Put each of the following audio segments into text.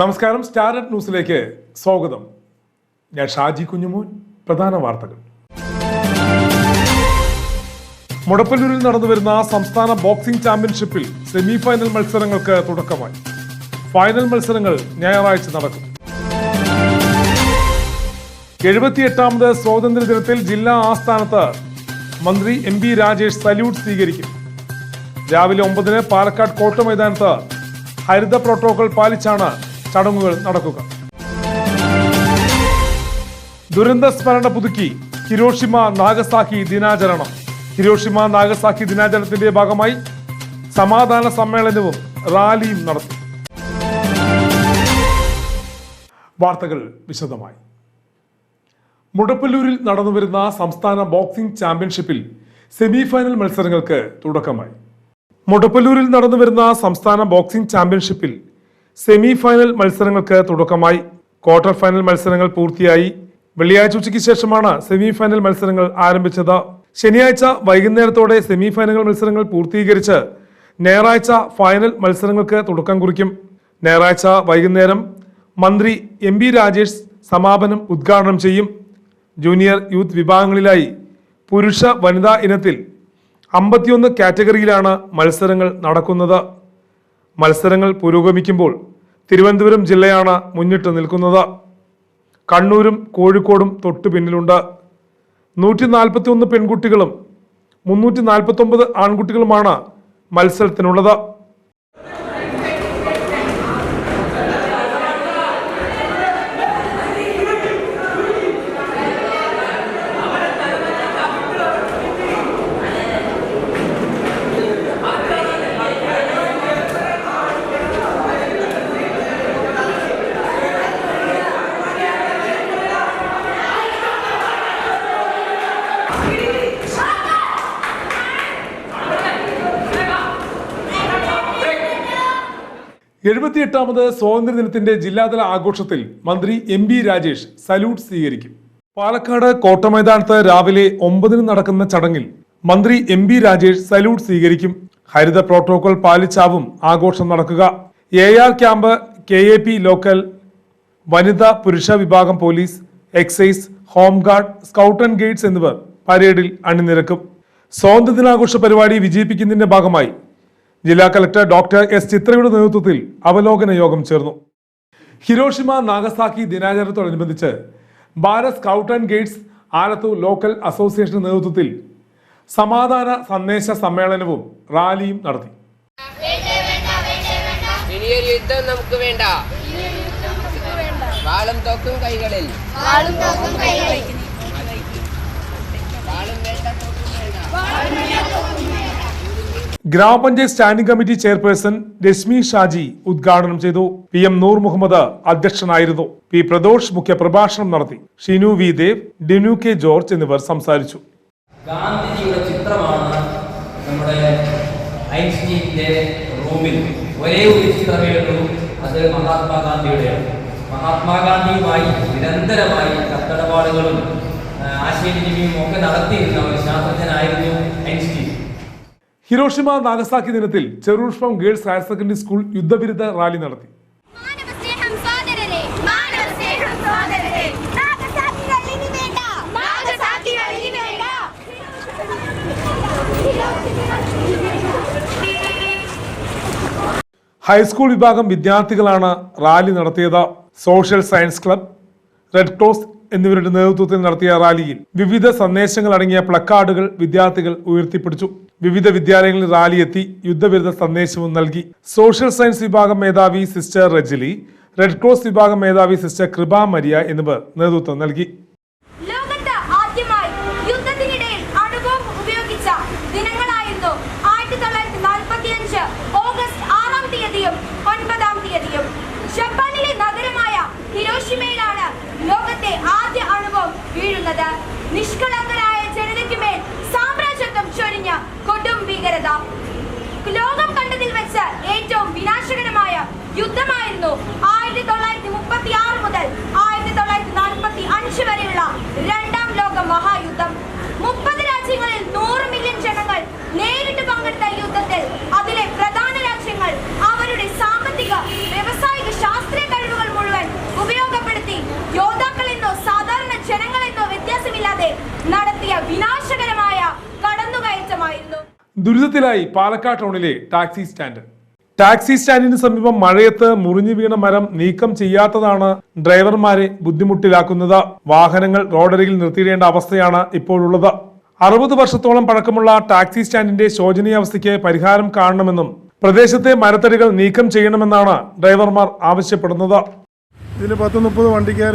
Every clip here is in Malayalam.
നമസ്കാരം സ്റ്റാർഡ് ന്യൂസിലേക്ക് സ്വാഗതം. ഞാൻ ഷാജി കുഞ്ഞുമോൻ പ്രധാന വാർത്തകൾ. മുടപ്പല്ലൂരിൽ നടന്നുവരുന്ന സംസ്ഥാന ബോക്സിംഗ് ചാമ്പ്യൻഷിപ്പിൽ സെമി ഫൈനൽ മത്സരങ്ങൾക്ക് തുടക്കമായി. ഫൈനൽ മത്സരങ്ങൾ ഞായറാഴ്ച നടക്കും. എഴുപത്തിയെട്ടാമത് സ്വാതന്ത്ര്യ ദിനത്തിൽ ജില്ലാ ആസ്ഥാനത്ത് മന്ത്രി എം ബി രാജേഷ് സല്യൂട്ട് സ്വീകരിക്കും. രാവിലെ ഒമ്പതിന് പാലക്കാട് കോട്ട മൈതാനത്ത് ഹരിത പ്രോട്ടോകോൾ പാലിച്ചാണ് ചടങ്ങുകൾ നടക്കുക. ദുരന്ത സ്മരണ പുതുക്കി ഹിരോഷിമ നാഗസാക്കി ദിനാചരണം. ഹിരോഷിമ നാഗസാക്കി ദിനാചരണത്തിന്റെ ഭാഗമായി സമാധാന സമ്മേളനവും റാലിയും നടത്തി. വാർത്തകൾ വിശദമായി. മുടപ്പല്ലൂരിൽ നടന്നുവരുന്ന സംസ്ഥാന ബോക്സിംഗ് ചാമ്പ്യൻഷിപ്പിൽ സെമിഫൈനൽ മത്സരങ്ങൾക്ക് തുടക്കമായി. മുടപ്പല്ലൂരിൽ നടന്നുവരുന്ന സംസ്ഥാന ബോക്സിംഗ് ചാമ്പ്യൻഷിപ്പിൽ സെമി ഫൈനൽ മത്സരങ്ങൾക്ക് തുടക്കമായി. ക്വാർട്ടർ ഫൈനൽ മത്സരങ്ങൾ പൂർത്തിയായി. വെള്ളിയാഴ്ച ഉച്ചയ്ക്ക് ശേഷമാണ് സെമി ഫൈനൽ മത്സരങ്ങൾ ആരംഭിച്ചത്. ശനിയാഴ്ച വൈകുന്നേരത്തോടെ സെമി ഫൈനൽ മത്സരങ്ങൾ പൂർത്തീകരിച്ച് ഞായറാഴ്ച ഫൈനൽ മത്സരങ്ങൾക്ക് തുടക്കം കുറിക്കും. ഞായറാഴ്ച വൈകുന്നേരം മന്ത്രി എം ബി രാജേഷ് സമാപനം ഉദ്ഘാടനം ചെയ്യും. ജൂനിയർ യൂത്ത് വിഭാഗങ്ങളിലായി പുരുഷ വനിതാ ഇനത്തിൽ അമ്പത്തിയൊന്ന് കാറ്റഗറിയിലാണ് മത്സരങ്ങൾ നടക്കുന്നത്. മത്സരങ്ങൾ പുരോഗമിക്കുമ്പോൾ തിരുവനന്തപുരം ജില്ലയാണ് മുന്നിട്ട് നിൽക്കുന്നത്. കണ്ണൂരും കോഴിക്കോടും തൊട്ടു പിന്നിലുണ്ട്. നൂറ്റി നാൽപ്പത്തി ഒന്ന് പെൺകുട്ടികളും മുന്നൂറ്റി നാൽപ്പത്തി ഒമ്പത് ആൺകുട്ടികളുമാണ് മത്സരത്തിനുള്ളത്. എഴുപത്തിയെട്ടാമത് സ്വാതന്ത്ര്യദിനത്തിന്റെ ജില്ലാതല ആഘോഷത്തിൽ മന്ത്രി എം ബി രാജേഷ് സല്യൂട്ട് സ്വീകരിക്കും. പാലക്കാട് കോട്ടമൈതാനത്ത് രാവിലെ ഒമ്പതിന് നടക്കുന്ന ചടങ്ങിൽ മന്ത്രി എം ബി രാജേഷ് സല്യൂട്ട് സ്വീകരിക്കും. ഹരിത പ്രോട്ടോകോൾ പാലിച്ചാവും ആഘോഷം നടക്കുക. A R camp K A P local വനിതാ പുരുഷ വിഭാഗം police excise home guard scout and guides എന്നിവർ പരേഡിൽ അണിനിരക്കും. സ്വാതന്ത്ര്യദിനാഘോഷ പരിപാടി വിജയിപ്പിക്കുന്നതിന്റെ ഭാഗമായി ജില്ലാ കലക്ടർ ഡോക്ടർ എസ് ചിത്രയുടെ നേതൃത്വത്തിൽ അവലോകന യോഗം ചേർന്നു. Hiroshima Nagasaki ദിനാചരണത്തോടനുബന്ധിച്ച് Bharat scout and guides Alathur local association നേതൃത്വത്തിൽ സമാധാന സന്ദേശ സമ്മേളനവും റാലിയും നടത്തി. ഇനിയൊരു യുദ്ധം നമുക്ക് വേണ്ട. വാളും തോക്കും കൈകളിൽ. വാളും തോക്കും കൈകളിൽ. വാളും വേണ്ട. തോക്കും വേണ്ട grama panchayat standing committee chairperson Reshmi Shaji ഉദ്ഘാടനം ചെയ്തു. പി എം നൂർ മുഹമ്മദ് അധ്യക്ഷനായിരുന്നു. പി പ്രദോഷ് മുഖ്യപ്രഭാഷണം നടത്തി. Shinu V Dev Dinu K George എന്നിവർ സംസാരിച്ചു. ഗാന്ധിജിയുടെ ചിത്രമാണ് നമ്മുടെ ഐൻസ്റ്റീനിന്റെ റൂമിൽ ഒരേ ഒരു ചിത്രമേ ഉള്ളൂ അത് മഹാത്മാഗാന്ധിയുടെയാണ്. മഹാത്മാഗാന്ധിയുമായി നിരന്തരമായി കത്തടപാടുകളും ആശയവിനിമയവും ഒക്കെ നടത്തിയിരുന്ന ഒരു ശാസ്ത്രജ്ഞനായിരുന്നു ഐൻസ്റ്റീൻ. ഹിരോഷിമ നാഗസാക്കി ദിനത്തിൽ Cherupushpam girls higher secondary school യുദ്ധവിരുദ്ധ rally നടത്തി. ഹൈസ്കൂൾ വിഭാഗം വിദ്യാർത്ഥികളാണ് റാലി നടത്തിയത് social science club red cross എന്നിവരുടെ നേതൃത്വത്തിൽ നടത്തിയ റാലിയിൽ വിവിധ സന്ദേശങ്ങൾ അടങ്ങിയ പ്ലക്കാർഡുകൾ വിദ്യാർത്ഥികൾ ഉയർത്തിപ്പിടിച്ചു. വിവിധ വിദ്യാലയങ്ങളിൽ റാലിയെത്തി യുദ്ധവിരുദ്ധ സന്ദേശവും നൽകി. സോഷ്യൽ സയൻസ് വിഭാഗം മേധാവി സിസ്റ്റർ റജിലി റെഡ് ക്രോസ് വിഭാഗം മേധാവി സിസ്റ്റർ കൃപ മരിയ എന്നിവർ നേതൃത്വം നൽകി. ഭീകരത. ലോകം കണ്ടതിൽ വെച്ച് ഏറ്റവും വിനാശകരമായ യുദ്ധമായിരുന്നു ആയിരത്തി തൊള്ളായിരത്തി മുപ്പത്തി ആറ് മുതൽ ആയിരത്തി തൊള്ളായിരത്തി നാൽപ്പത്തി അഞ്ച് വരെയുള്ള രണ്ടാം ലോക മഹായുദ്ധം. മുപ്പത് രാജ്യങ്ങളിൽ നൂറ് മില്യൺ ജനങ്ങൾ നേരിട്ട് പങ്കെടുത്ത യുദ്ധത്തിൽ അതിലെ പ്രധാന രാജ്യങ്ങൾ അവരുടെ സാമ്പത്തിക വ്യവസായിക ശാസ്ത്രീയ കഴിവുകൾ മുഴുവൻ ഉപയോഗപ്പെടുത്തി യോദ്ധാക്കളെന്നോ സാധാരണ ജനങ്ങളെന്നോ വ്യത്യാസമില്ലാതെ നടത്തിയ വിനാശകരമായ ദുരിതത്തിലായി പാലക്കാട് ടൗണിലെ ടാക്സി സ്റ്റാൻഡ്. ടാക്സി സ്റ്റാൻഡിന് സമീപം മഴയത്ത് മുറിഞ്ഞു വീണ മരം നീക്കം ചെയ്യാത്തതാണ് ഡ്രൈവർമാരെ ബുദ്ധിമുട്ടിലാക്കുന്നത്. വാഹനങ്ങൾ റോഡരികിൽ നിർത്തിയിടേണ്ട അവസ്ഥയാണ് ഇപ്പോഴുള്ളത്. അറുപത് വർഷത്തോളം പഴക്കമുള്ള ടാക്സി സ്റ്റാൻഡിന്റെ ശോചനീയാവസ്ഥയ്ക്ക് പരിഹാരം കാണണമെന്നും പ്രദേശത്തെ മരത്തടികൾ നീക്കം ചെയ്യണമെന്നാണ് ഡ്രൈവർമാർ ആവശ്യപ്പെടുന്നത്. ഇതിൽ പത്ത് മുപ്പത് വണ്ടിക്കാർ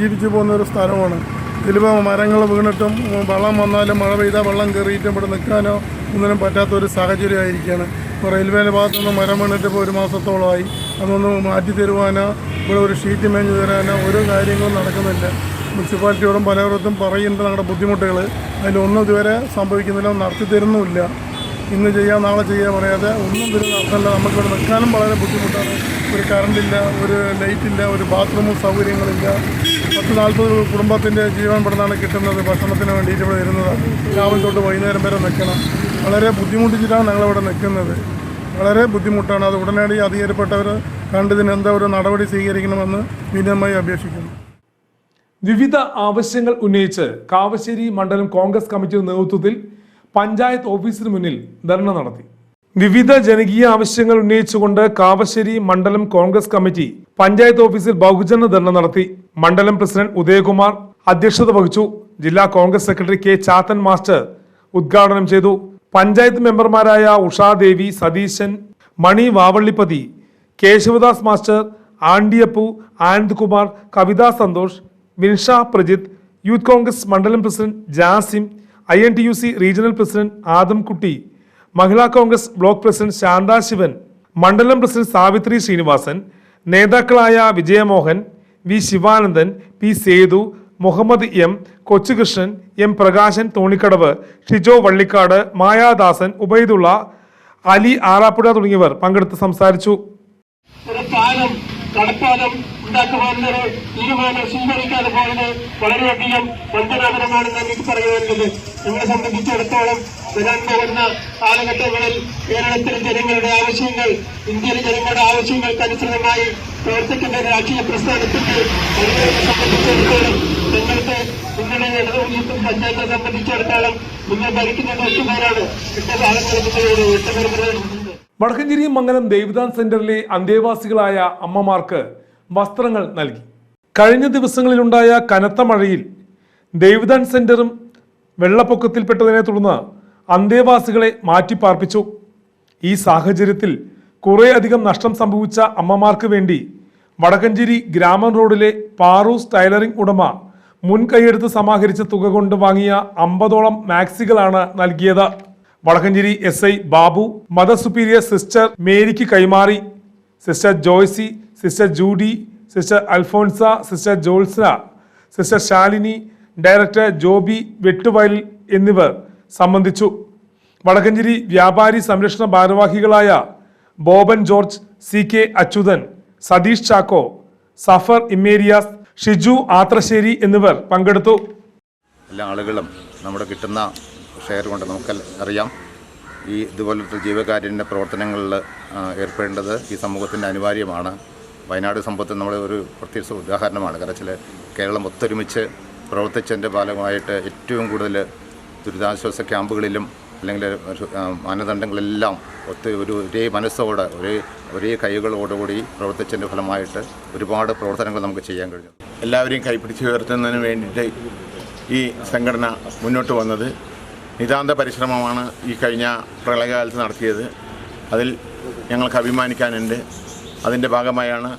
ജീവിച്ചു പോകുന്ന ഒരു സ്ഥലമാണ്. ഇതിലിപ്പോൾ മരങ്ങൾ വീണിട്ടും വെള്ളം വന്നാലും മഴ പെയ്താൽ വെള്ളം കയറിയിട്ടും ഇവിടെ നിൽക്കാനോ ഒന്നിനും പറ്റാത്ത ഒരു സാഹചര്യമായിരിക്കുകയാണ് ഇപ്പോൾ റെയിൽവേയുടെ ഭാഗത്തുനിന്ന് മരം വീണിട്ട് ഇപ്പോൾ ഒരു മാസത്തോളമായി. അതൊന്ന് മാറ്റി തരുവാനോ ഇവിടെ ഒരു ഷീറ്റ് മേഞ്ഞു തരാനോ ഒരു കാര്യങ്ങളും നടക്കുന്നില്ല. മുനിസിപ്പാലിറ്റിയോടും പലയിടത്തും പറയുന്നുണ്ട് ഞങ്ങളുടെ ബുദ്ധിമുട്ടുകൾ അതിലൊന്നും ഇതുവരെ സംഭവിക്കുന്നില്ല നടത്തി തരുന്നുമില്ല. ഇന്ന് ചെയ്യാം നാളെ ചെയ്യാൻ പറയാതെ ഒന്നും തരും നടത്തല്ല നമുക്കിവിടെ നിൽക്കാനും വളരെ ബുദ്ധിമുട്ടാണ്. ഒരു കറണ്ടില്ല ഒരു ലൈറ്റില്ല ഒരു ബാത്റൂം സൗകര്യങ്ങളില്ല പത്ത് നാൽപ്പത് കുടുംബത്തിന്റെ ജീവൻ പെടുന്നാണ് കിട്ടുന്നത് ഭക്ഷണത്തിന് വേണ്ടിയിട്ട് ഇവിടെ വരുന്നത്. രാവിലെ തൊട്ട് വൈകുന്നേരം വരെ നിൽക്കണം. വളരെ ബുദ്ധിമുട്ടിച്ചിട്ടാണ് ഞങ്ങളിവിടെ നിൽക്കുന്നത്. വളരെ ബുദ്ധിമുട്ടാണ്. അത് ഉടനടി അധികാരപ്പെട്ടവർ കണ്ടതിന് എന്താ ഒരു നടപടി സ്വീകരിക്കണമെന്ന് വിനയമായി അപേക്ഷിക്കുന്നു. വിവിധ ആവശ്യങ്ങൾ ഉന്നയിച്ച് കാവശ്ശേരി മണ്ഡലം കോൺഗ്രസ് കമ്മിറ്റിയുടെ നേതൃത്വത്തിൽ പഞ്ചായത്ത് ഓഫീസിന് മുന്നിൽ ധർണ നടത്തി. വിവിധ ജനകീയ ആവശ്യങ്ങൾ ഉന്നയിച്ചുകൊണ്ട് കാവശ്ശേരി മണ്ഡലം കോൺഗ്രസ് കമ്മിറ്റി പഞ്ചായത്ത് ഓഫീസിൽ ബഹുജന ധർണ നടത്തി. മണ്ഡലം പ്രസിഡന്റ് ഉദയകുമാർ അധ്യക്ഷത വഹിച്ചു. ജില്ലാ Congress secretary K Chathan master ഉദ്ഘാടനം ചെയ്തു. പഞ്ചായത്ത് മെമ്പർമാരായ Ushadevi Satheesan Mani Vavallippathi Keshavadas master Andiyappu Anandkumar Kavitha Santhosh Vinsha Prajith youth Congress മണ്ഡലം president Jasim I N T U C regional president Adamkutty Mahila Congress block president Shantha Shivan മണ്ഡലം പ്രസിഡന്റ് സാവിത്രി ശ്രീനിവാസൻ നേതാക്കളായ Vijayamohan V Sivanandan P Sethu Muhammad M Kochukrishnan M Prakashan Thonikkadavu Shijo Vallikkad Mayadasan Ubaidullah Ali Arappuzha തുടങ്ങിയവർ പങ്കെടുത്ത് സംസാരിച്ചു. നടപ്പാലം പോകുന്നത് തീരുമാനം സ്വീകരിക്കാതെ പോയത് വളരെയധികം വഞ്ചനാപരമാണെന്ന് എനിക്ക് പറയുവാനുള്ളത് നമ്മളെ സംബന്ധിച്ചിടത്തോളം വരാൻ പോകുന്ന കാലഘട്ടങ്ങളിൽ കേരളത്തിലെ ജനങ്ങളുടെ ആവശ്യങ്ങൾ ഇന്ത്യയിലെ ജനങ്ങളുടെ ആവശ്യങ്ങൾക്കനുസൃതമായി പ്രവർത്തിക്കുന്ന രാഷ്ട്രീയ പ്രസ്ഥാനത്തിന്റെ സംബന്ധിച്ചിടത്തോളം നിങ്ങൾക്ക് നിങ്ങളുടെ ഇടതുമുഖത്തും പഞ്ചായത്തെ സംബന്ധിച്ചിടത്തോളം നിങ്ങൾ ഭരിക്കുന്ന ഒത്തുപേരാണ് എന്റെ കാലങ്ങളിൽ നിങ്ങളോട് വടക്കഞ്ചേരി മംഗലം ദേവിദാൻ സെന്ററിലെ അന്തേവാസികളായ അമ്മമാർക്ക് വസ്ത്രങ്ങൾ നൽകി. കഴിഞ്ഞ ദിവസങ്ങളിലുണ്ടായ കനത്ത മഴയിൽ ദേവിദാൻ സെന്ററും വെള്ളപ്പൊക്കത്തിൽപ്പെട്ടതിനെ തുടർന്ന് അന്തേവാസികളെ മാറ്റിപ്പാർപ്പിച്ചു. ഈ സാഹചര്യത്തിൽ കുറേ അധികം നഷ്ടം സംഭവിച്ച അമ്മമാർക്ക് വേണ്ടി വടക്കഞ്ചേരി ഗ്രാമൻ റോഡിലെ പാറൂസ് ടൈലറിംഗ് ഉടമ മുൻകൈയെടുത്ത് സമാഹരിച്ച തുക കൊണ്ട് വാങ്ങിയ അമ്പതോളം മാക്സികളാണ് നൽകിയത്. Vadakkencherry S I Babu mother superior sister മേരിക്ക് കൈമാറി. Sister Joicy sister Judy sister Alphonsa sister Jolsna sister Shalini director Joby Vettuvayal എന്നിവർ സംബന്ധിച്ചു. വടക്കഞ്ചേരി വ്യാപാരി സംരക്ഷണ ഭാരവാഹികളായ Boban George C K Achuthan Satheesh Chacko Safar ഇമ്മേരിയാസ് Shiju Athrassery എന്നിവർ പങ്കെടുത്തു. എല്ലാ ആളുകളും നമ്മുടെ കിട്ടുന്ന ഷെയർ കൊണ്ട് നമുക്ക് അറിയാം. ഈ ഇതുപോലത്തെ ജീവകാരുണ്യ പ്രവർത്തനങ്ങളിൽ ഏർപ്പെടേണ്ടത് ഈ സമൂഹത്തിന്റെ അനിവാര്യമാണ്. വയനാട് സംഭവത്തിൽ നമ്മുടെ ഒരു പ്രത്യേക ഉദാഹരണമാണ്. കാരണം വെച്ചാൽ കേരളം ഒത്തൊരുമിച്ച് പ്രവർത്തിച്ചതിന്റെ ഭാഗമായിട്ട് ഏറ്റവും കൂടുതൽ ദുരിതാശ്വാസ ക്യാമ്പുകളിലും അല്ലെങ്കിൽ മാനദണ്ഡങ്ങളെല്ലാം ഒത്തിരി ഒരു ഒരേ മനസ്സോടെ ഒരേ ഒരേ കൈകളോടുകൂടി പ്രവർത്തിച്ചതിന്റെ ഫലമായിട്ട് ഒരുപാട് പ്രവർത്തനങ്ങൾ നമുക്ക് ചെയ്യാൻ കഴിഞ്ഞു. എല്ലാവരെയും കൈപ്പിടിച്ച് ഉയർത്തുന്നതിന് വേണ്ടിയിട്ട് ഈ സംഘടന മുന്നോട്ട് വന്നത് നിതാന്ത പരിശ്രമമാണ് ഈ കഴിഞ്ഞ പ്രളയകാലത്ത് നടത്തിയത്. അതിൽ ഞങ്ങൾക്ക് അഭിമാനിക്കാനുണ്ട്. അതിന്റെ ഭാഗമായാണ്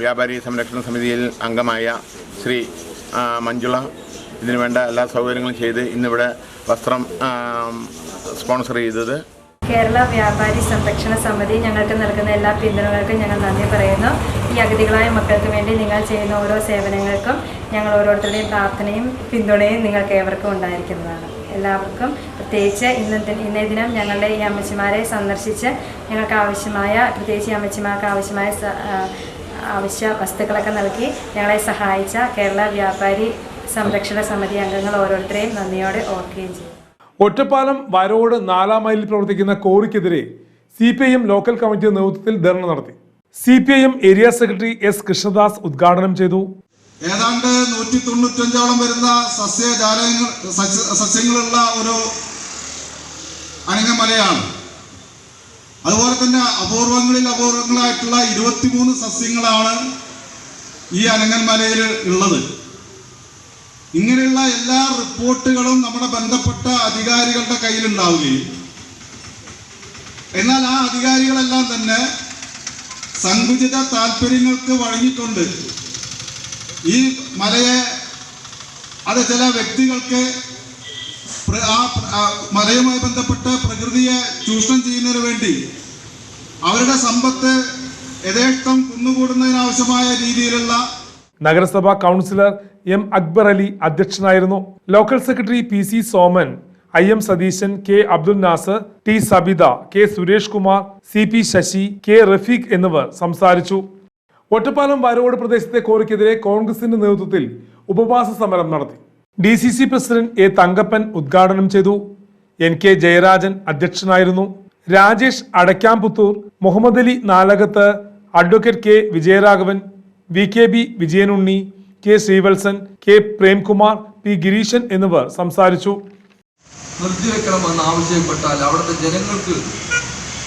വ്യാപാരി സംരക്ഷണ സമിതിയിൽ അംഗമായ ശ്രീ മഞ്ജുള. ഇതിനു വേണ്ട എല്ലാ സൗകര്യങ്ങളും ചെയ്ത് ഇന്നിവിടെ വസ്ത്രം സ്പോൺസർ ചെയ്തത് കേരള വ്യാപാരി സംരക്ഷണ സമിതി ഞങ്ങൾക്ക് നൽകുന്ന എല്ലാ പിന്തുണകൾക്കും ഞങ്ങൾ നന്ദി പറയുന്നു. ഈ അഗതികളായ മക്കൾക്ക് വേണ്ടി നിങ്ങൾ ചെയ്യുന്ന ഓരോ സേവനങ്ങൾക്കും ഞങ്ങൾ ഓരോരുത്തരുടെയും പ്രാർത്ഥനയും പിന്തുണയും നിങ്ങൾക്ക് ഏവർക്കും ഉണ്ടായിരിക്കുന്നതാണ്. എല്ലാവർക്കും പ്രത്യേകിച്ച് ഇന്നത്തെ ഇന്നേ ദിനം ഞങ്ങളുടെ ഈ അമ്മച്ചിമാരെ സന്ദർശിച്ച് ഞങ്ങൾക്ക് ആവശ്യമായ പ്രത്യേകിച്ച് ഈ അമ്മച്ചിമാർക്ക് ആവശ്യമായ ആവശ്യ വസ്തുക്കളൊക്കെ നൽകി ഞങ്ങളെ സഹായിച്ച കേരള വ്യാപാരി സംരക്ഷണ സമിതി അംഗങ്ങൾ ഓരോരുത്തരെയും നന്ദിയോടെ ഓർക്കുകയും ചെയ്യും. ഒറ്റപ്പാലം വരോട് നാലാം മൈലിൽ പ്രവർത്തിക്കുന്ന കോറിക്കെതിരെ C P I M local committee നേതൃത്വത്തിൽ ധർണ നടത്തി. C P I M area secretary S Krishnadas ഉദ്ഘാടനം ചെയ്തു. ഏതാണ്ട് നൂറ്റി തൊണ്ണൂറ്റഞ്ചോളം വരുന്ന സസ്യജാലങ്ങൾ സസ്യങ്ങളുള്ള ഒരു അനങ്ങമലയാണ് അതുപോലെ തന്നെ അപൂർവങ്ങളിൽ അപൂർവങ്ങളായിട്ടുള്ള ഇരുപത്തിമൂന്ന് സസ്യങ്ങളാണ് ഈ അനങ്ങന്മലയിൽ ഉള്ളത്. ഇങ്ങനെയുള്ള എല്ലാ റിപ്പോർട്ടുകളും നമ്മുടെ ബന്ധപ്പെട്ട അധികാരികളുടെ കയ്യിലുണ്ടാവുകയും. എന്നാൽ ആ അധികാരികളെല്ലാം തന്നെ സങ്കുചിത താല്പര്യങ്ങൾക്ക് വഴങ്ങിക്കൊണ്ട് ഈ മലയെ അത് ചില വ്യക്തികൾക്ക് ആ മലയുമായി ബന്ധപ്പെട്ട പ്രകൃതിയെ ചൂഷണം ചെയ്യുന്നതിന് വേണ്ടി അവരുടെ സമ്പത്ത് യഥേഷ്ടം കുന്നുകൂടുന്നതിനാവശ്യമായ രീതിയിലുള്ള നഗരസഭാ കൗൺസിലർ എം അക്ബർ അലി അധ്യക്ഷനായിരുന്നു. Local secretary P C Soman I M Satheesan K Abdul Nasar T Sabitha K Suresh Kumar C P Sasi K Rafeeq എന്നിവർ സംസാരിച്ചു. ഒറ്റപ്പാലം വരവോട് പ്രദേശത്തെ കോറിക്കെതിരെ കോൺഗ്രസിന്റെ നേതൃത്വത്തിൽ ഉപവാസ സമരം നടത്തി. D C C president A Thankappan ഉദ്ഘാടനം ചെയ്തു. എൻ കെ ജയരാജൻ അധ്യക്ഷനായിരുന്നു. Rajesh Adakkaputhur Muhammad Ali Nalakath advocate K Vijayaraghavan V K B Vijayanunni K Sreevalsan K Premkumar P Gireesan എന്നിവർ സംസാരിച്ചു. നിർത്തിവെക്കണമെന്ന് ആവശ്യപ്പെട്ടാൽ അവിടുത്തെ ജനങ്ങൾക്ക്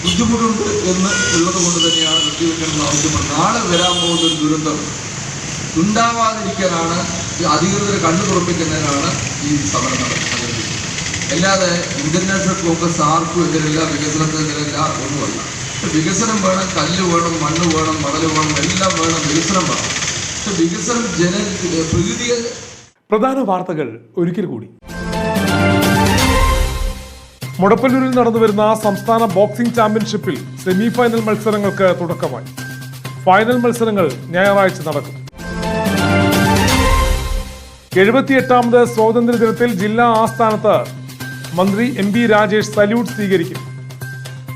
ബുദ്ധിമുട്ടുണ്ട് എന്ന് ഉള്ളത് കൊണ്ട് തന്നെയാണ് നിർത്തിവെക്കണമെന്ന് ആവശ്യപ്പെടുന്നത് നാളെ വരാൻ പോകുന്ന ഒരു ദുരന്തം ഉണ്ടാവാതിരിക്കാനാണ് അധികൃതർ കണ്ണു തുറപ്പിക്കുന്നതിനാണ് ഈ സമരം നടത്തുന്നത് അല്ലാതെ ഇന്റർനാഷണൽ കോൺഗ്രസ് ആർക്കും എതിരല്ല വികസനത്തിനെതിരല്ല ഒന്നുമല്ല. വികസനം വേണം കല്ല് വേണം മണ്ണ് വേണം മണൽ വേണം എല്ലാം വേണം വികസനം വേണം. വികസനം ജന പ്രകൃതിയെ പ്രധാന വാർത്തകൾ ഒരിക്കൽ കൂടി. മുടപ്പല്ലൂരിൽ നടന്നുവരുന്ന സംസ്ഥാന ബോക്സിംഗ് ചാമ്പ്യൻഷിപ്പിൽ സെമി ഫൈനൽ മത്സരങ്ങൾക്ക് തുടക്കമായി. ഫൈനൽ മത്സരങ്ങൾ ഞായറാഴ്ച നടക്കും. എഴുപത്തിയെട്ടാമത് സ്വാതന്ത്ര്യ ദിനത്തിൽ ജില്ലാ ആസ്ഥാനത്ത് മന്ത്രി എം ബി രാജേഷ് സല്യൂട്ട് സ്വീകരിക്കും.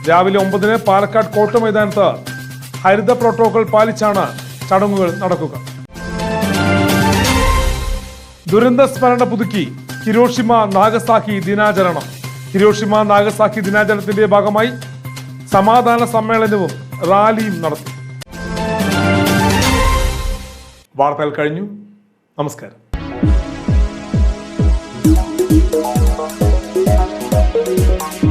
രാവിലെ ഒമ്പതിന് പാലക്കാട് കോട്ട മൈതാനത്ത് ഹരിത പ്രോട്ടോകോൾ പാലിച്ചാണ് ചടങ്ങുകൾ നടക്കുക. ദുരന്ത സ്മരണ പുതുക്കി ഹിരോഷിമ നാഗസാക്കി ദിനാചരണം. ഹിരോഷിമ നാഗസാക്കി ദിനാചരണത്തിന്റെ ഭാഗമായി സമാധാന സമ്മേളനവും റാലിയും നടത്തി. വാർത്തകൾ കഴിഞ്ഞു. നമസ്കാരം. Thank you.